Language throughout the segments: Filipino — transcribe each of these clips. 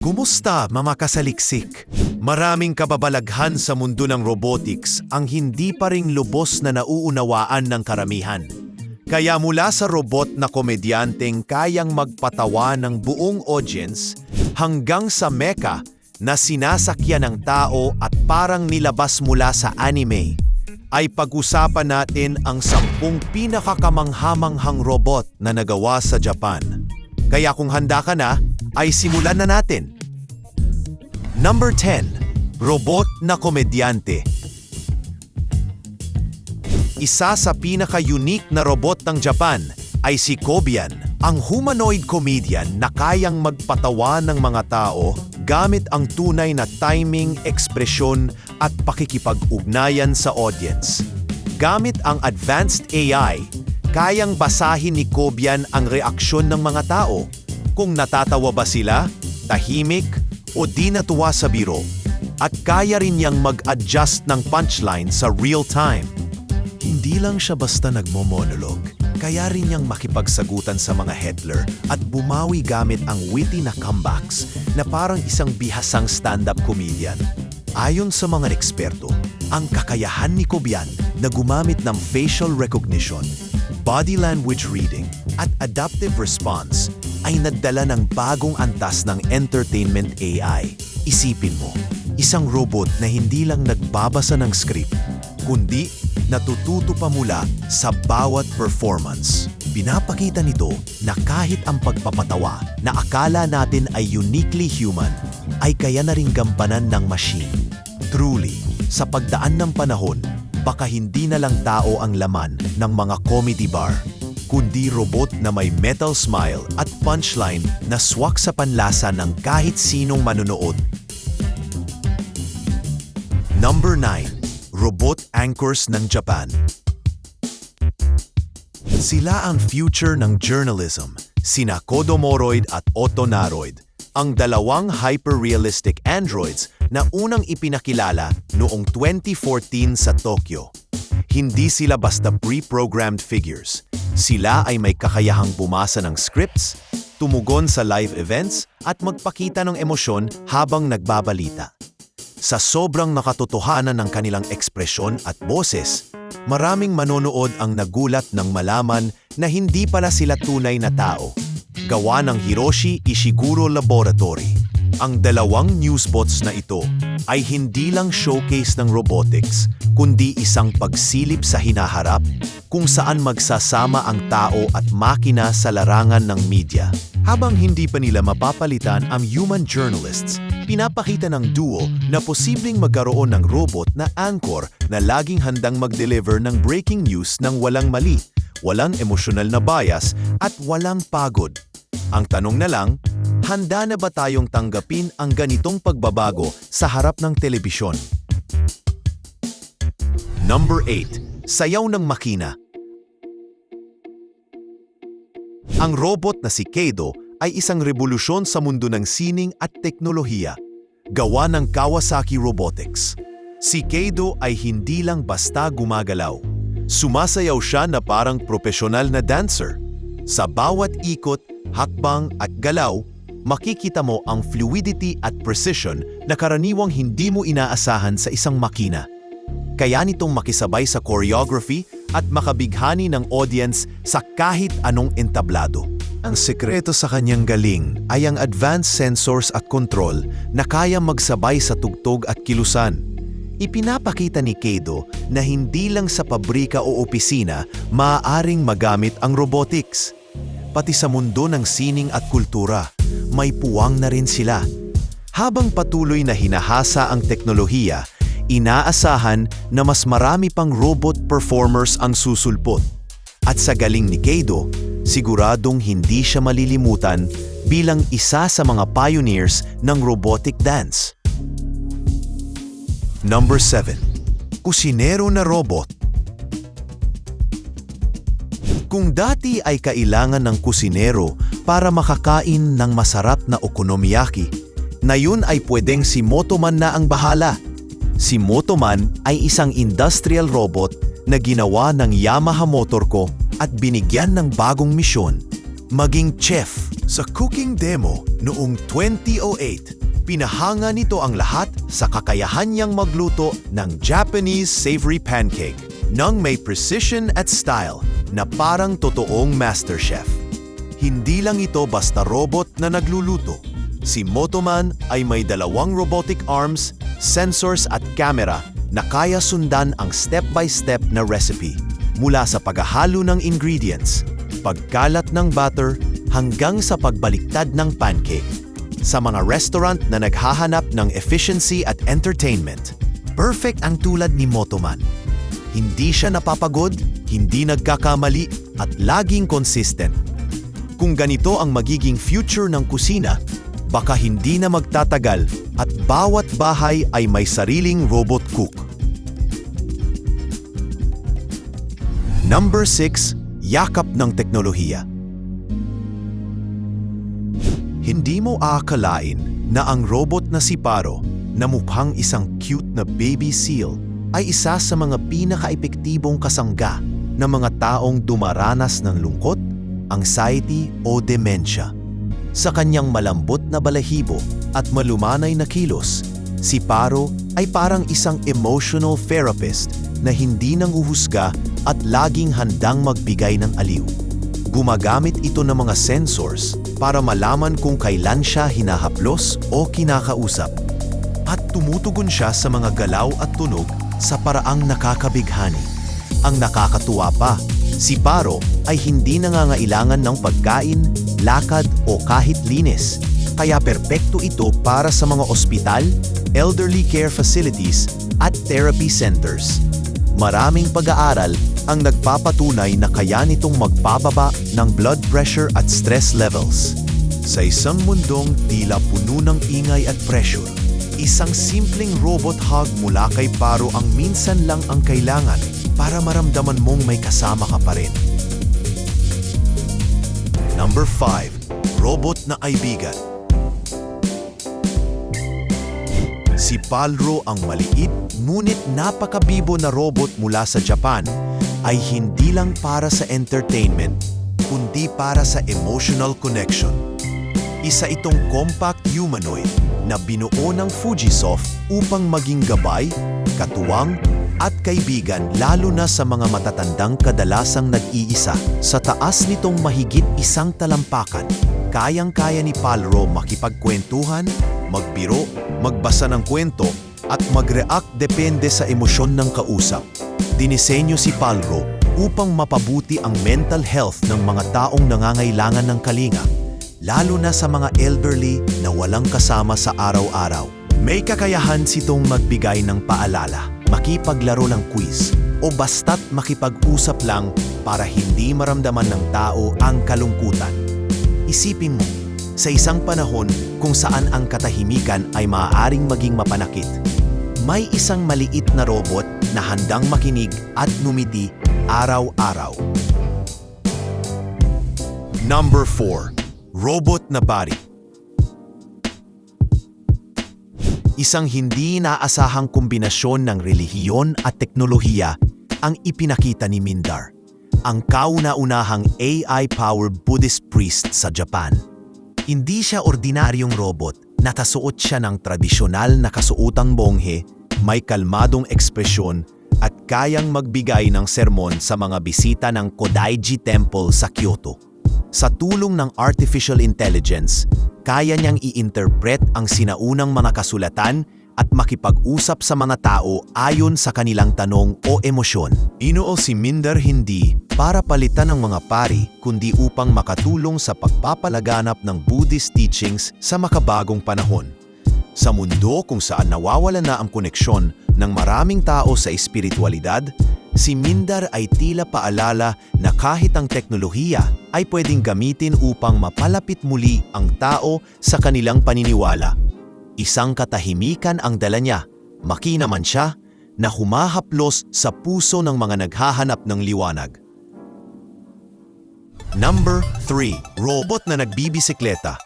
Kumusta mga kasaliksik? Maraming kababalaghan sa mundo ng robotics ang hindi pa ring lubos na nauunawaan ng karamihan. Kaya mula sa robot na komedyanteng kayang magpatawa ng buong audience hanggang sa mecha na sinasakyan ng tao at parang nilabas mula sa anime, ay pag-usapan natin ang sampung pinakakamanghamanghang robot na nagawa sa Japan. Kaya kung handa ka na, ay simulan na natin. Number 10. Robot na komedyante. Isa sa pinaka-unique na robot ng Japan ay si Kobian, ang humanoid comedian na kayang magpatawa ng mga tao gamit ang tunay na timing, ekspresyon at pakikipag-ugnayan sa audience. Gamit ang advanced AI, kayang basahin ni Kobian ang reaksyon ng mga tao. Kung natatawa ba sila, tahimik, o di natuwa sa biro. At kaya rin niyang mag-adjust ng punchline sa real time. Hindi lang siya basta nagmo-monologue, kaya rin niyang makipagsagutan sa mga headler at bumawi gamit ang witty na comebacks na parang isang bihasang stand-up comedian. Ayon sa mga eksperto, ang kakayahan ni Kobian na gumamit ng facial recognition, body language reading at adaptive response ay nagdala ng bagong antas ng entertainment AI. Isipin mo, isang robot na hindi lang nagbabasa ng script, kundi natututo pa mula sa bawat performance. Pinapakita nito na kahit ang pagpapatawa na akala natin ay uniquely human, ay kaya na ring gampanan ng machine. Truly, sa pagdaan ng panahon, baka hindi na lang tao ang laman ng mga comedy bar, kundi robot na may metal smile at punchline na swak sa panlasa ng kahit sinong manonood. Number 9. Robot Anchors ng Japan Sila ang future ng journalism, sina Kodomoroid at Otonaroid, ang dalawang hyper-realistic androids na unang ipinakilala noong 2014 sa Tokyo. Hindi sila basta pre-programmed figures. Sila ay may kakayahang bumasa ng scripts, tumugon sa live events at magpakita ng emosyon habang nagbabalita. Sa sobrang nakatotohanan ng kanilang ekspresyon at boses, maraming manonood ang nagulat ng malaman na hindi pala sila tunay na tao. Gawa ng Hiroshi Ishiguro Laboratory. Ang dalawang newsbots na ito ay hindi lang showcase ng robotics, kundi isang pagsilip sa hinaharap kung saan magsasama ang tao at makina sa larangan ng media. Habang hindi pa nila mapapalitan ang human journalists, pinapakita ng duo na posibleng magkaroon ng robot na anchor na laging handang mag-deliver ng breaking news ng walang mali, walang emosyonal na bias at walang pagod. Ang tanong na lang, handa na ba tayong tanggapin ang ganitong pagbabago sa harap ng telebisyon? Number 8. Sayaw ng makina Ang robot na si Keido ay isang revolusyon sa mundo ng sining at teknolohiya. Gawa ng Kawasaki Robotics. Si Keido ay hindi lang basta gumagalaw. Sumasayaw siya na parang profesional na dancer. Sa bawat ikot, hakbang at galaw, makikita mo ang fluidity at precision na karaniwang hindi mo inaasahan sa isang makina. Kaya nitong makisabay sa choreography at makabighani ng audience sa kahit anong entablado. Ang sekreto sa kanyang galing ay ang advanced sensors at control na kaya magsabay sa tugtog at kilusan. Ipinapakita ni Keido na hindi lang sa pabrika o opisina maaaring magamit ang robotics. Pati sa mundo ng sining at kultura, may puwang na rin sila. Habang patuloy na hinahasa ang teknolohiya, inaasahan na mas marami pang robot performers ang susulpot. At sa galing ni Keido, siguradong hindi siya malilimutan bilang isa sa mga pioneers ng robotic dance. Number 7. Kusinero na robot Kung dati ay kailangan ng kusinero para makakain ng masarap na okonomiyaki, ngayon ay pwedeng si Motoman na ang bahala. Si Motoman ay isang industrial robot na ginawa ng Yamaha Motor Co. at binigyan ng bagong misyon, maging chef Sa cooking demo noong 2008, pinahanga nito ang lahat sa kakayahan niyang magluto ng Japanese savory pancake nang may precision at style na parang totoong master chef. Hindi lang ito basta robot na nagluluto. Si Motoman ay may dalawang robotic arms, sensors at camera na kaya sundan ang step-by-step na recipe mula sa paghahalo ng ingredients, pagkalat ng butter, hanggang sa pagbaliktad ng pancake. Sa mga restaurant na naghahanap ng efficiency at entertainment, perfect ang tulad ni Motoman. Hindi siya napapagod, hindi nagkakamali, at laging consistent. Kung ganito ang magiging future ng kusina, baka hindi na magtatagal at bawat bahay ay may sariling robot cook. Number 6, yakap ng teknolohiya. Hindi mo aakalain na ang robot na si Paro na mukhang isang cute na baby seal ay isa sa mga pinaka-epektibong kasangga ng mga taong dumaranas ng lungkot, anxiety o demensya. Sa kanyang malambot na balahibo at malumanay na kilos, si Paro ay parang isang emotional therapist na hindi nanguhusga at laging handang magbigay ng aliw. Gumagamit ito ng mga sensors para malaman kung kailan siya hinahaplos o kinakausap. At tumutugon siya sa mga galaw at tunog sa paraang nakakabighani. Ang nakakatuwa pa, si Paro ay hindi nangangailangan ng pagkain, lakad o kahit linis. Kaya perpekto ito para sa mga ospital, elderly care facilities at therapy centers. Maraming pag-aaral ang nagpapatunay na kaya nitong magpababa ng blood pressure at stress levels. Sa isang mundong tila puno ng ingay at pressure, isang simpleng robot hug mula kay Paro ang minsan lang ang kailangan para maramdaman mong may kasama ka pa rin. Number 5. Robot na kaibigan. Si Palro ang maliit ngunit napakabibo na robot mula sa Japan ay hindi lang para sa entertainment kundi para sa emotional connection. Isa itong compact humanoid na binuo ng Fujisoft upang maging gabay, katuwang at kaibigan lalo na sa mga matatandang kadalasang nag-iisa. Sa taas nitong mahigit isang talampakan, kayang-kaya ni Palro makipagkwentuhan, magbiro, magbasa ng kwento at mag-react depende sa emosyon ng kausap. Dinisenyo si Palro upang mapabuti ang mental health ng mga taong nangangailangan ng kalinga, lalo na sa mga elderly na walang kasama sa araw-araw. May kakayahan sitong magbigay ng paalala, makipaglaro ng quiz, o basta't makipag-usap lang para hindi maramdaman ng tao ang kalungkutan. Isipin mo, sa isang panahon kung saan ang katahimikan ay maaaring maging mapanakit, may isang maliit na robot na handang makinig at numiti araw-araw. Number 4. Robot na body. Isang hindi naasahang kombinasyon ng relihiyon at teknolohiya ang ipinakita ni Mindar, ang kauna-unahang AI-powered Buddhist priest sa Japan. Hindi siya ordinaryong robot, nakasuot siya ng tradisyonal na kasuotang bonghe, may kalmadong ekspresyon at kayang magbigay ng sermon sa mga bisita ng Kodaiji Temple sa Kyoto. Sa tulong ng artificial intelligence, kaya niyang i-interpret ang sinaunang mga kasulatan at makipag-usap sa mga tao ayon sa kanilang tanong o emosyon. Inuo si Minder hindi para palitan ang mga pari kundi upang makatulong sa pagpapalaganap ng Buddhist teachings sa makabagong panahon. Sa mundo kung saan nawawala na ang koneksyon ng maraming tao sa espiritualidad, si Mindar ay tila paalala na kahit ang teknolohiya ay pwedeng gamitin upang mapalapit muli ang tao sa kanilang paniniwala. Isang katahimikan ang dala niya, makina man siya, na humahaplos sa puso ng mga naghahanap ng liwanag. Number 3. Robot na nagbibisikleta.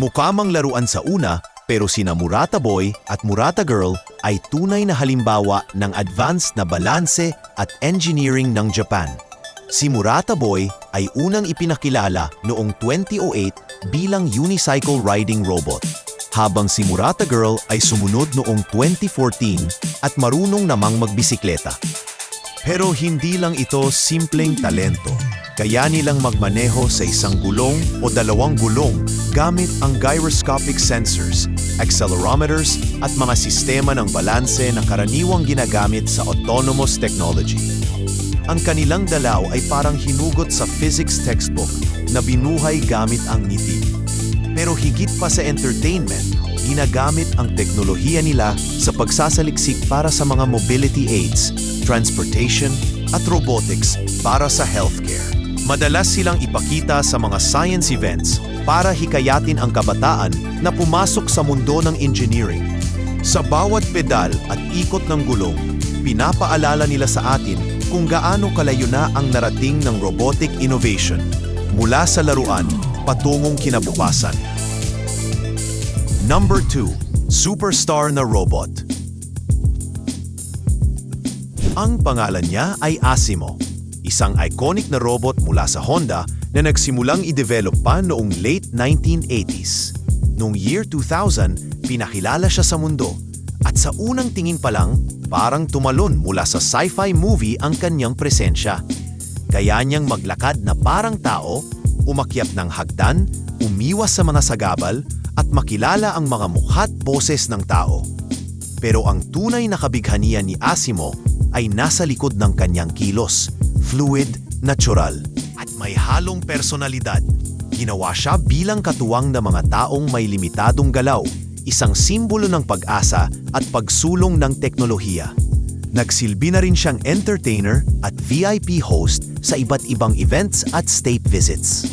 Mukha laruan sa una, pero sina Murata Boy at Murata Girl ay tunay na halimbawa ng advanced na balanse at engineering ng Japan. Si Murata Boy ay unang ipinakilala noong 2008 bilang unicycle riding robot. Habang si Murata Girl ay sumunod noong 2014 at marunong namang magbisikleta. Pero hindi lang ito simpleng talento. Kaya nilang magmaneho sa isang gulong o dalawang gulong gamit ang gyroscopic sensors, accelerometers at mga sistema ng balanse na karaniwang ginagamit sa autonomous technology. Ang kanilang dalaw ay parang hinugot sa physics textbook na binuhay gamit ang ngiti. Pero higit pa sa entertainment, ginagamit ang teknolohiya nila sa pagsasaliksik para sa mga mobility aids, transportation, at robotics para sa healthcare. Madalas silang ipakita sa mga science events para hikayatin ang kabataan na pumasok sa mundo ng engineering. Sa bawat pedal at ikot ng gulong, pinapaalala nila sa atin kung gaano kalayo na ang narating ng robotic innovation mula sa laruan patungong kinabukasan. Number 2. Superstar na robot. Ang pangalan niya ay Asimo, isang iconic na robot mula sa Honda na nagsimulang i-develop pa noong late 1980s. Noong year 2000, pinakilala siya sa mundo at sa unang tingin pa lang, parang tumalon mula sa sci-fi movie ang kanyang presensya. Kaya niyang maglakad na parang tao, umakyat ng hagdan, umiwas sa mga sagabal, at makilala ang mga mukha't boses ng tao. Pero ang tunay na kabighanian ni Asimo ay nasa likod ng kanyang kilos, fluid, natural, at may halong personalidad. Ginawa siya bilang katuwang ng mga taong may limitadong galaw, isang simbolo ng pag-asa at pagsulong ng teknolohiya. Nagsilbi na rin siyang entertainer at VIP host sa iba't ibang events at state visits.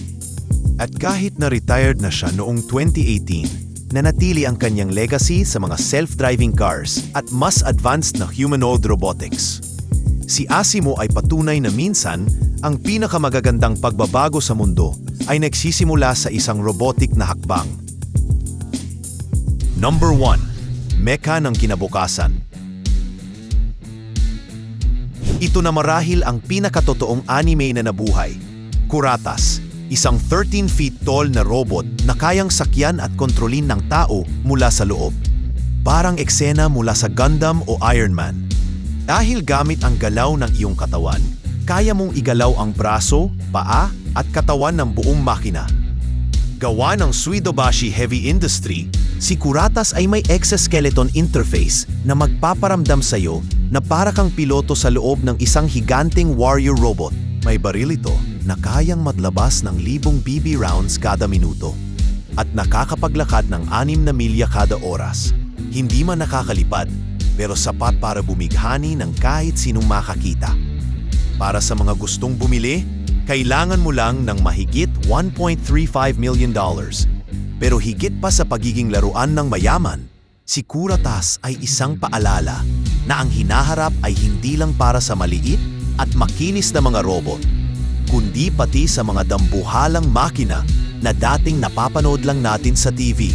At kahit na retired na siya noong 2018, nanatili ang kanyang legacy sa mga self-driving cars at mas advanced na humanoid robotics. Si Asimo ay patunay na minsan ang pinakamagagandang pagbabago sa mundo ay nagsisimula sa isang robotic na hakbang. Number 1. Mecha ng kinabukasan. Ito na marahil ang pinakatotoong anime na nabuhay. Kuratas, isang 13 feet tall na robot na kayang sakyan at kontrolin ng tao mula sa loob. Parang eksena mula sa Gundam o Iron Man. Dahil gamit ang galaw ng iyong katawan, kaya mong igalaw ang braso, paa at katawan ng buong makina. Gawa ng Suidobashi Heavy Industry, si Kuratas ay may exoskeleton interface na magpaparamdam sa iyo na para kang piloto sa loob ng isang higanting warrior robot. May baril ito na kayang maglabas ng libong BB rounds kada minuto at nakakapaglakad ng 6 na milya kada oras. Hindi man nakakalipad, pero sapat para bumighani ng kahit sinong makakita. Para sa mga gustong bumili, kailangan mo lang ng mahigit 1.35 million dollars. Pero higit pa sa pagiging laruan ng mayaman, si Kuratas ay isang paalala na ang hinaharap ay hindi lang para sa maliit at makinis na mga robot, kundi pati sa mga dambuhalang makina na dating napapanood lang natin sa TV.